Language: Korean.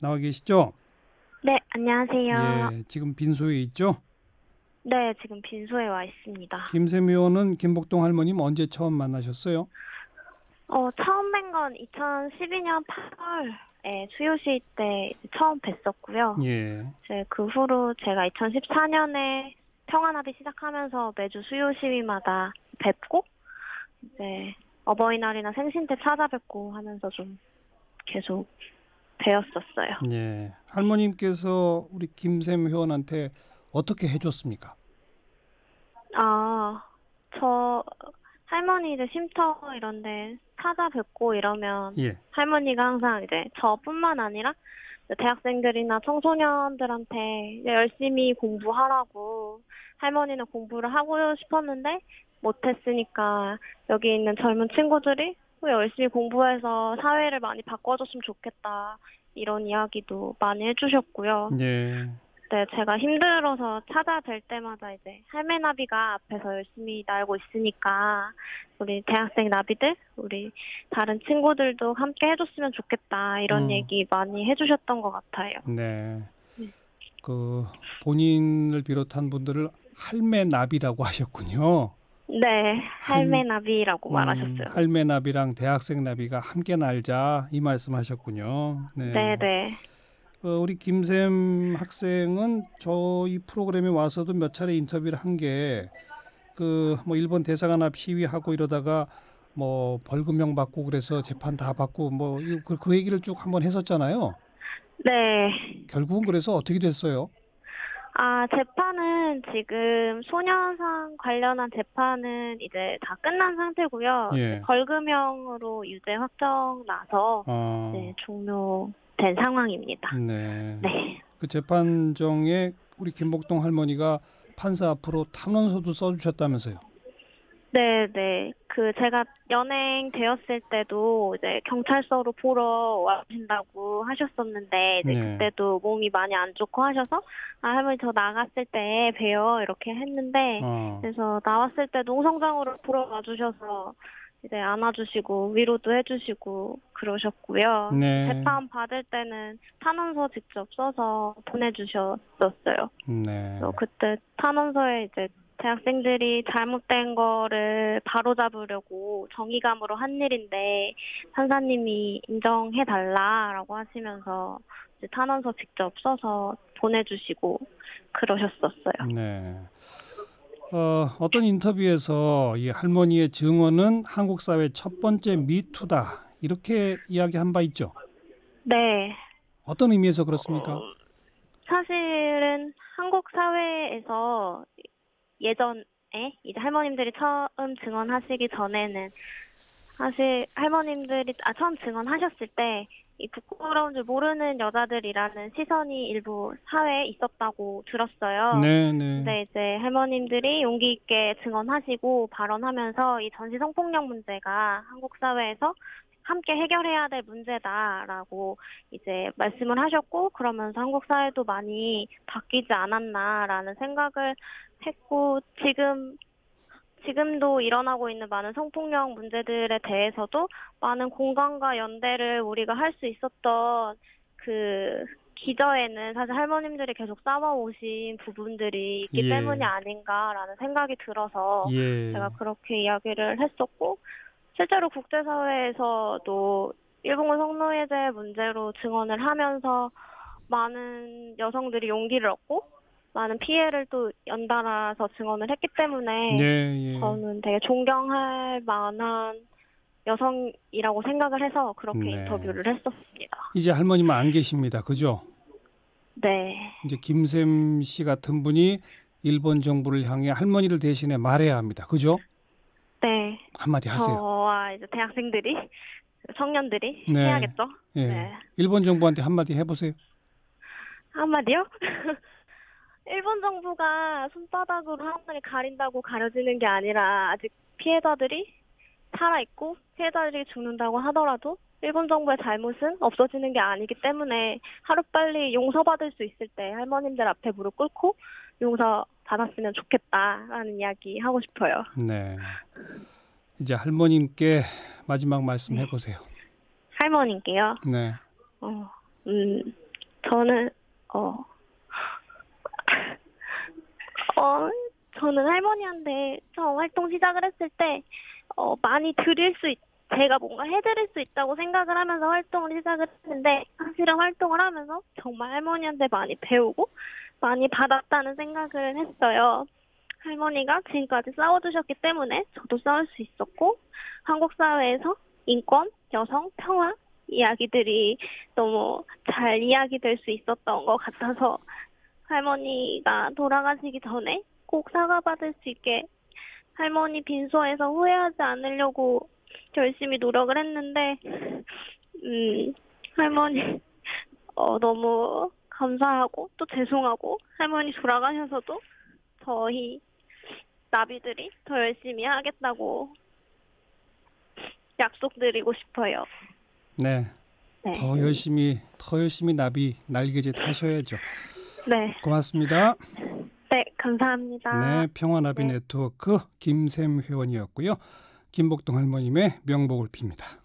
나와 계시죠? 네, 안녕하세요. 예, 지금 빈소에 있죠? 네, 지금 빈소에 와 있습니다. 김샘 의원은 김복동 할머님 언제 처음 만나셨어요? 어, 처음 뵌 건 2012년 8월에 수요시 때 처음 뵀었고요. 예. 이제 그 후로 제가 2014년에 평안합의 시작하면서 매주 수요 시위마다 뵙고 이제 어버이날이나 생신 때 찾아뵙고 하면서 좀 계속 배웠었어요. 예. 할머님께서 우리 김샘 회원한테 어떻게 해줬습니까? 아, 저 할머니 이제 쉼터 이런데 찾아뵙고 이러면 예. 할머니가 항상 이제 저뿐만 아니라 대학생들이나 청소년들한테 열심히 공부하라고 할머니는 공부를 하고 싶었는데 못했으니까 여기 있는 젊은 친구들이 또 열심히 공부해서 사회를 많이 바꿔줬으면 좋겠다 이런 이야기도 많이 해주셨고요. 예. 네, 제가 힘들어서 찾아뵐 때마다 이제 할매 나비가 앞에서 열심히 날고 있으니까 우리 대학생 나비들, 우리 다른 친구들도 함께 해줬으면 좋겠다 이런 음. 얘기 많이 해주셨던 것 같아요. 네. 네. 그 본인을 비롯한 분들을 할매 나비라고 하셨군요. 네, 할매 나비라고 음, 말하셨어요. 할매 나비랑 대학생 나비가 함께 날자 이 말씀하셨군요. 네, 네. 어, 우리 김샘 학생은 저희 프로그램에 와서도 몇 차례 인터뷰를 한 게 그 뭐 일본 대사관 앞 시위하고 이러다가 뭐 벌금형 받고 그래서 재판 다 받고 뭐그 그 얘기를 쭉 한번 했었잖아요. 네. 결국은 그래서 어떻게 됐어요? 아, 재판은 지금 소년상 관련한 재판은 이제 다 끝난 상태고요. 예. 벌금형으로 유죄 확정 나서 어, 네, 종료된 상황입니다. 네. 네. 그 재판정에 우리 김복동 할머니가 판사 앞으로 탄원서도 써주셨다면서요? 네, 네. 그 제가 연행 되었을 때도 이제 경찰서로 보러 와주신다고 하셨었는데 이제 네. 그때도 몸이 많이 안 좋고 하셔서 아 할머니 저 나갔을 때 봬요 이렇게 했는데 어, 그래서 나왔을 때 농성장으로 보러 와주셔서 이제 안아주시고 위로도 해주시고 그러셨고요. 네. 재판 받을 때는 탄원서 직접 써서 보내주셨었어요. 네. 그래서 그때 탄원서에 이제 대학생들이 잘못된 거를 바로잡으려고 정의감으로 한 일인데 판사님이 인정해 달라라고 하시면서 이제 탄원서 직접 써서 보내주시고 그러셨었어요. 네. 어, 어떤 인터뷰에서 이 할머니의 증언은 한국 사회 첫 번째 미투다 이렇게 이야기한 바 있죠. 네. 어떤 의미에서 그렇습니까? 사실은 한국 사회에서 예전에 이제 할머님들이 처음 증언하시기 전에는 사실 할머님들이 아 처음 증언하셨을 때 이 부끄러운 줄 모르는 여자들이라는 시선이 일부 사회에 있었다고 들었어요. 네, 네. 근데 이제 할머님들이 용기 있게 증언하시고 발언하면서 이 전시 성폭력 문제가 한국 사회에서 함께 해결해야 될 문제다라고 이제 말씀을 하셨고 그러면서 한국 사회도 많이 바뀌지 않았나라는 생각을 했고 지금 지금도 일어나고 있는 많은 성폭력 문제들에 대해서도 많은 공감과 연대를 우리가 할 수 있었던 그 기저에는 사실 할머님들이 계속 싸워오신 부분들이 있기 예. 때문이 아닌가라는 생각이 들어서 예. 제가 그렇게 이야기를 했었고 실제로 국제사회에서도 일본 성노예제 문제로 증언을 하면서 많은 여성들이 용기를 얻고 많은 피해를 또 연달아서 증언을 했기 때문에 네, 예. 저는 되게 존경할 만한 여성이라고 생각을 해서 그렇게 네. 인터뷰를 했었습니다. 이제 할머님은 안 계십니다. 그죠? 네. 이제 김샘 씨 같은 분이 일본 정부를 향해 할머니를 대신해 말해야 합니다. 그죠? 네. 한마디 하세요. 이제 대학생들이 청년들이 네. 해야겠죠. 예. 네. 일본 정부한테 한마디 해보세요. 한마디요? 일본 정부가 손바닥으로 하늘을 가린다고 가려지는 게 아니라 아직 피해자들이 살아있고 피해자들이 죽는다고 하더라도 일본 정부의 잘못은 없어지는 게 아니기 때문에 하루빨리 용서받을 수 있을 때 할머님들 앞에 무릎 꿇고 용서 받았으면 좋겠다라는 이야기 하고 싶어요. 네. 이제 할머님께 마지막 말씀 해보세요. 할머님께요. 네. 어, 음, 저는 어, 어, 저는 할머니한테 처음 활동 시작을 했을 때 어, 많이 드릴 수 있, 제가 뭔가 해드릴 수 있다고 생각을 하면서 활동을 시작을 했는데 사실은 활동을 하면서 정말 할머니한테 많이 배우고 많이 받았다는 생각을 했어요. 할머니가 지금까지 싸워주셨기 때문에 저도 싸울 수 있었고 한국 사회에서 인권, 여성, 평화 이야기들이 너무 잘 이야기될 수 있었던 것 같아서 할머니가 돌아가시기 전에 꼭 사과받을 수 있게 할머니 빈소에서 후회하지 않으려고 열심히 노력을 했는데, 음, 할머니, 어, 너무 감사하고 또 죄송하고 할머니 돌아가셔서도 저희 나비들이 더 열심히 하겠다고 약속드리고 싶어요. 네. 네. 더 열심히 더 열심히 나비 날개짓 하셔야죠. 네. 고맙습니다. 네, 감사합니다. 네, 평화나비 네. 네트워크 김샘 회원이었고요. 김복동 할머님의 명복을 빕니다.